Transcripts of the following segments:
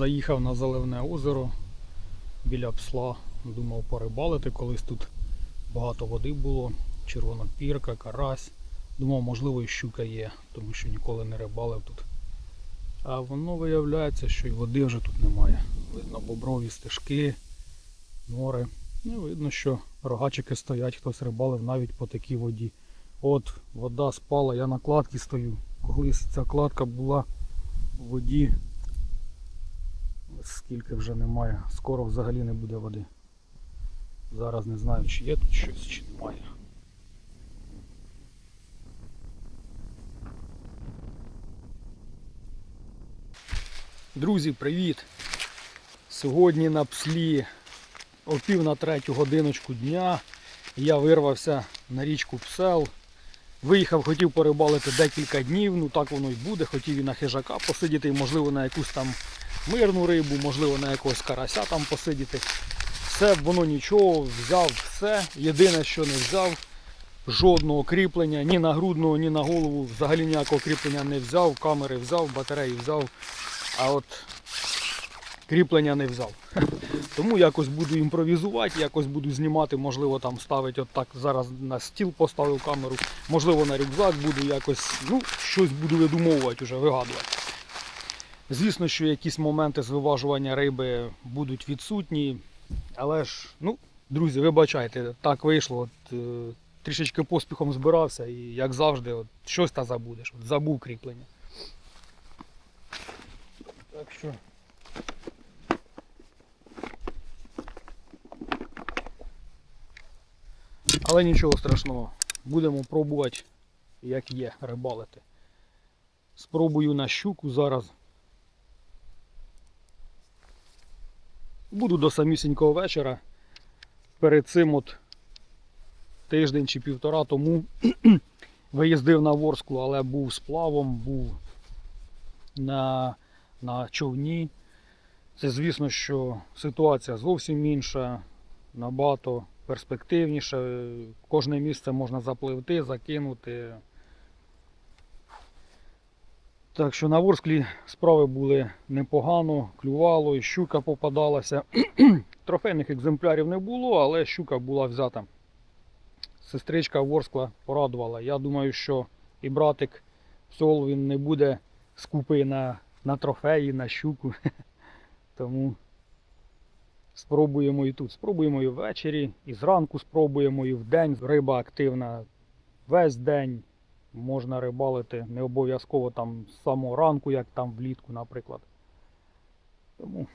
Заїхав на Заливне озеро біля псла. Думав порибалити, колись тут багато води було, червона пірка, карась. Думав, можливо, і щука є, тому що ніколи не рибалив тут. А воно виявляється, що й води вже тут немає. Видно боброві стежки, нори. Ну, видно, що рогачики стоять, хтось рибалив навіть по такій воді. От вода спала, я на кладці стою. Колись ця кладка була в воді. Скільки вже немає. Скоро взагалі не буде води. Зараз не знаю, чи є тут щось, чи немає. Друзі, привіт! Сьогодні на пслі о пів на третю годиночку дня я вирвався на річку Псел. Виїхав, хотів порибалити декілька днів, ну так воно й буде. Хотів і на хижака посидіти, і, можливо, на якусь там мирну рибу, можливо, на якогось карася там посидіти. Все, воно нічого, взяв все. Єдине, що не взяв, жодного кріплення, ні на грудного, ні на голову, взагалі ніякого кріплення не взяв, камери взяв, батареї взяв, а от кріплення не взяв. Тому якось буду імпровізувати, якось буду знімати, можливо, там ставити отак зараз на стіл поставив камеру, можливо, на рюкзак буду якось, ну, щось буду видумовувати вже, вигадувати. Звісно, що якісь моменти з риби будуть відсутні, але ж, ну, друзі, вибачайте, так вийшло. От, е, трішечки поспіхом збирався і, як завжди, от, щось та забудеш. От, забув кріплення. Так що. Але нічого страшного. Будемо пробувати, як є, рибалити. Спробую на щуку зараз. Буду до самісінького вечора. Перед цим от тиждень чи півтора тому виїздив на Ворсклу, але був сплавом, був на, на човні. Це звісно, що ситуація зовсім інша, набагато перспективніше. Кожне місце можна запливти, закинути. Так що на Ворсклі справи були непогано, клювало, і щука попадалася. Трофейних екземплярів не було, але щука була взята. Сестричка Ворскла порадувала. Я думаю, що і братик Сол він не буде скупий на, на трофеї, на щуку. Тому спробуємо і тут. Спробуємо і ввечері, і зранку спробуємо, і вдень. Риба активна весь день. Можна рибалити не обов'язково там з самого ранку, як там влітку, наприклад. Тому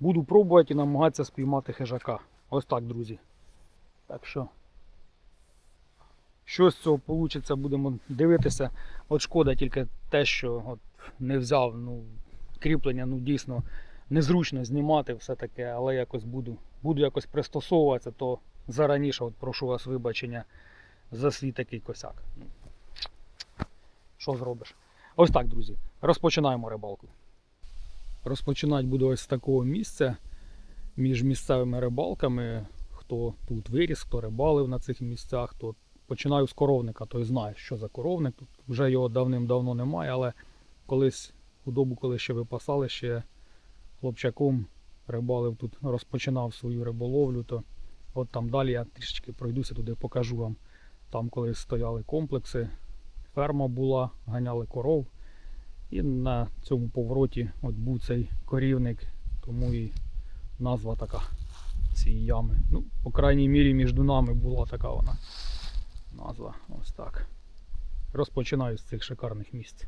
буду пробувати і намагатися спіймати хижака. Ось так, друзі. Так що, що з цього вийде, будемо дивитися. От шкода тільки те, що от не взяв ну, кріплення, ну дійсно незручно знімати все таке, але якось буду, буду якось пристосовуватися, то зараніше от прошу вас вибачення за свій такий косяк. Що зробиш? Ось так, друзі. Розпочинаємо рибалку. Розпочинати буду ось з такого місця між місцевими рибалками. Хто тут виріс, хто рибалив на цих місцях, то починаю з коровника, той знає, що за коровник. Тут вже його давним-давно немає, але колись худобу, коли ще випасали, ще хлопчаком рибалив тут, розпочинав свою риболовлю, то от там далі я трішечки пройдуся туди, покажу вам. Там колись стояли комплекси, ферма була, ганяли коров. І на цьому повороті от був цей корівник, тому і назва така цієї ями. Ну, по крайній мірі між нами була така вона назва. Ось так. Розпочинаю з цих шикарних місць.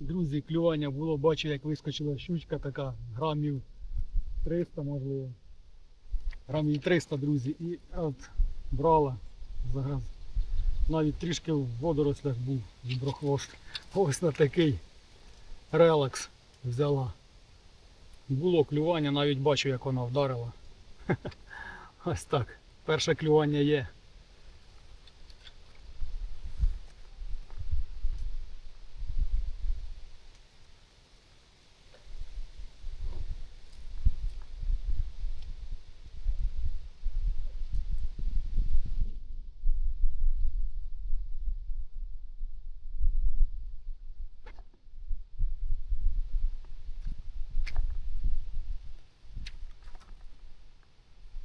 Друзі, клювання було, бачу, як вискочила щучка така, грамів 300, можливо. Грамів 300, друзі. І от брала зараз. Навіть трішки в водорослях був віброхвост. Ось на такий релакс взяла. Було клювання, навіть бачу, як вона вдарила. Ось так. Перше клювання є.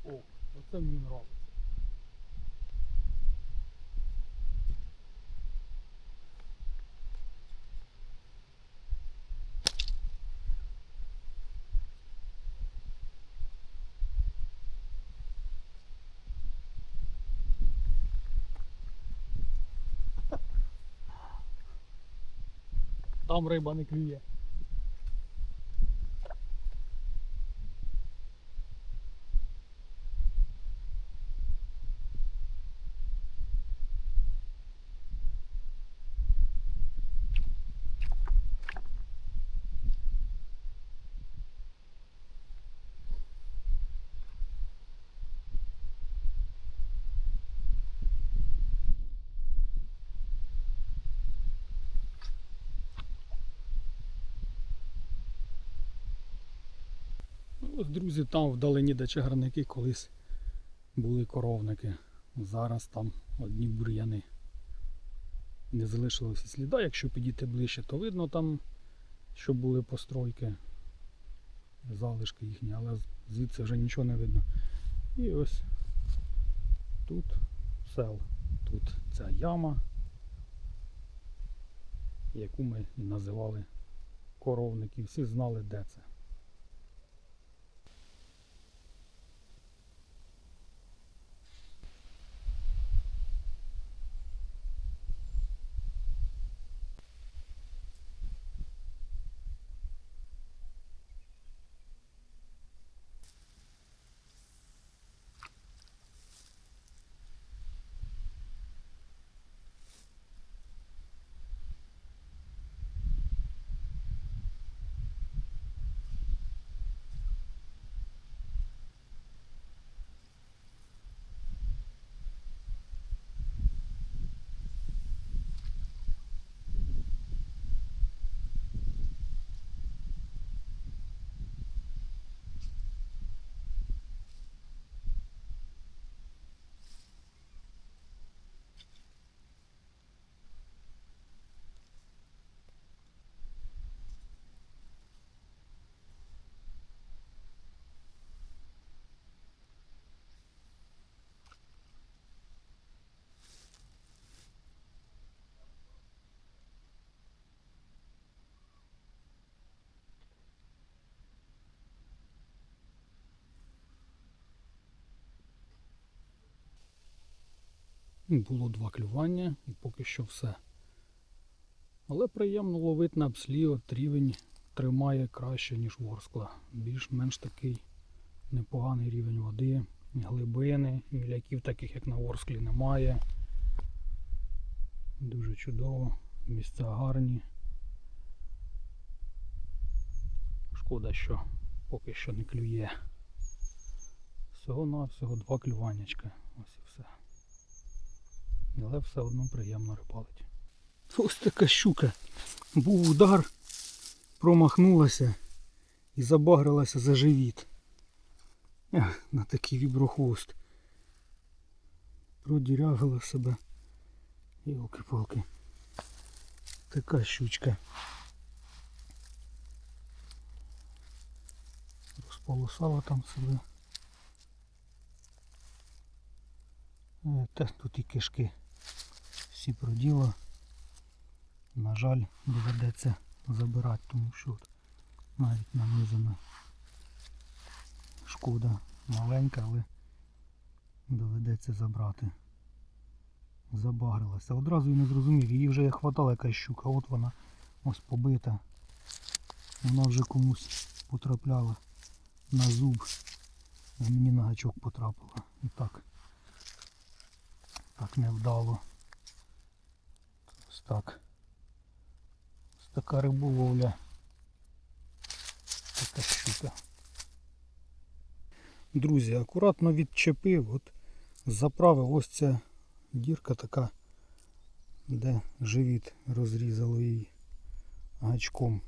О, оце мені нравиться. Там риба не клює. Ось, друзі, там вдалині, де чагарники колись були коровники. Зараз там одні бур'яни. Не залишилося сліда. Якщо підійти ближче, то видно там, що були постройки, залишки їхні, але звідси вже нічого не видно. І ось тут сел. Тут ця яма, яку ми і називали коровник, і всі знали, де це. Було два клювання і поки що все. Але приємно ловити на от рівень тримає краще, ніж ворскла. Більш-менш такий непоганий рівень води, глибини, міляків таких як на ворсклі немає. Дуже чудово, місця гарні. Шкода, що поки що не клює. Всього-навсього два клюванячка. Ось і все. Але все одно приємно рибалить. Ось така щука. Був удар, промахнулася і забагрилася за живіт. На такий віброхвост. Продірягала себе. Йолки-палки. Така щучка. Розполосала там себе. Е, Та тут і кишки всі проділа. На жаль, доведеться забирати, тому що навіть нанизана шкода маленька, але доведеться забрати. Забагрилася. Одразу і не зрозумів, її вже хватала якась щука, от вона ось побита. Вона вже комусь потрапляла на зуб. А мені на гачок потрапила. І так. Так невдало. Ось так. Ось така риболовля. Така щука. Друзі, акуратно відчепив, от заправив ось ця дірка така, де живіт розрізало її гачком.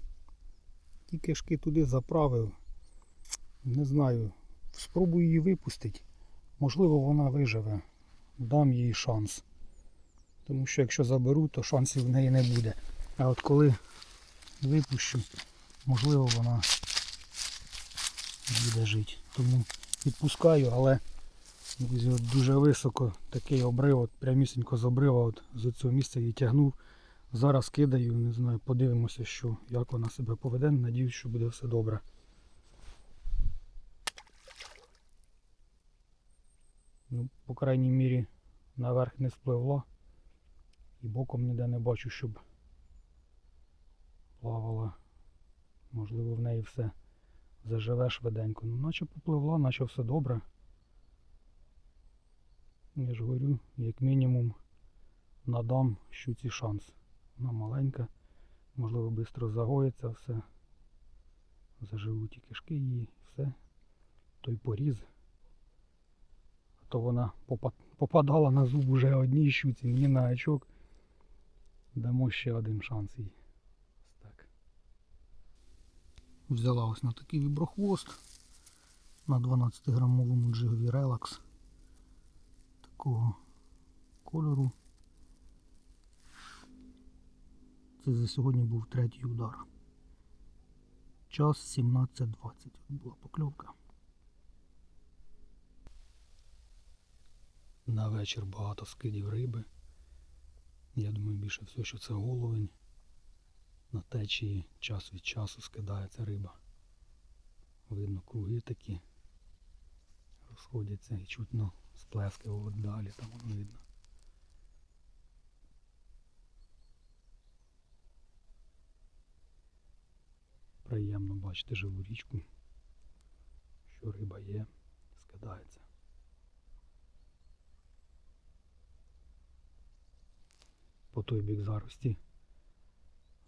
Ті кишки туди заправив. Не знаю. Спробую її випустити. Можливо, вона виживе. Дам їй шанс. Тому що якщо заберу, то шансів в неї не буде. А от коли випущу, можливо, вона буде жити. Тому відпускаю, але дуже високо такий обрив, от прямісінько з обрива, от з цього місця її тягнув. Зараз кидаю, не знаю, подивимося, що, як вона себе поведе. Надіюсь, що буде все добре. Ну, по крайній мірі, наверх не спливла. І боком ніде не бачу, щоб плавала. Можливо, в неї все заживе швиденько. Ну, наче попливла, наче все добре. Я ж говорю, як мінімум надам щуці шанс. Вона маленька, можливо, швидко загоїться все. Заживуть і кишки її, все. Той поріз. А то вона попадала на зуб уже одній щуці, мені на гачок. Дамо ще один шанс їй. Так. Взяла ось на такий віброхвост на 12-грамовому джигові релакс такого кольору. Це за сьогодні був третій удар. Час 17.20 От була покльовка. На вечір багато скидів риби. Я думаю, більше всього, що це головень. На течії час від часу скидається риба. Видно круги такі розходяться і чутно сплески далі, там воно видно. Приємно бачити живу річку, що риба є, скидається. По той бік зарості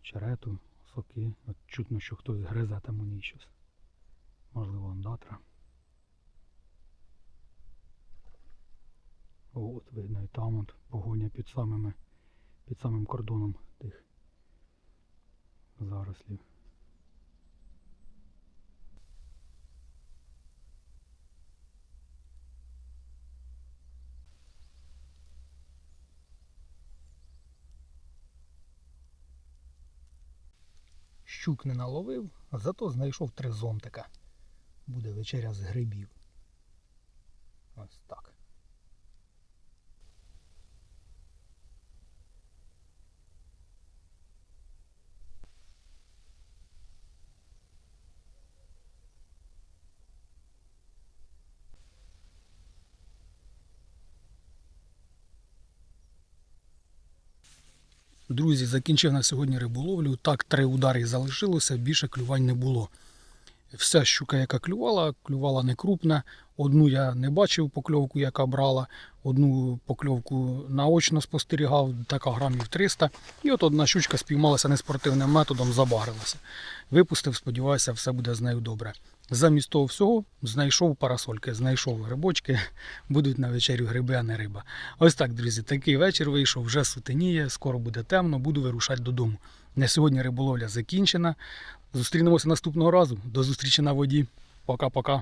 черету, соки. От чутно, що хтось гризе там у ній щось. Можливо, ондатра. От видно і там от погоня під самими, під самим кордоном тих зарослів. Щук не наловив, зато знайшов три зонтика. Буде вечеря з грибів. Ось так. Друзі, закінчив на сьогодні риболовлю. Так, три удари залишилося, більше клювань не було. Вся щука, яка клювала, клювала не крупна. Одну я не бачив покльовку, яка брала. Одну покльовку наочно спостерігав, така грамів 300. І от одна щучка спіймалася неспортивним методом, забагрилася. Випустив, сподіваюся, все буде з нею добре. Замість того всього знайшов парасольки, знайшов грибочки, будуть на вечерю гриби, а не риба. Ось так, друзі, такий вечір вийшов, вже сутеніє, скоро буде темно, буду вирушати додому. На сьогодні риболовля закінчена. Зустрінемося наступного разу. До зустрічі на воді. Пока-пока.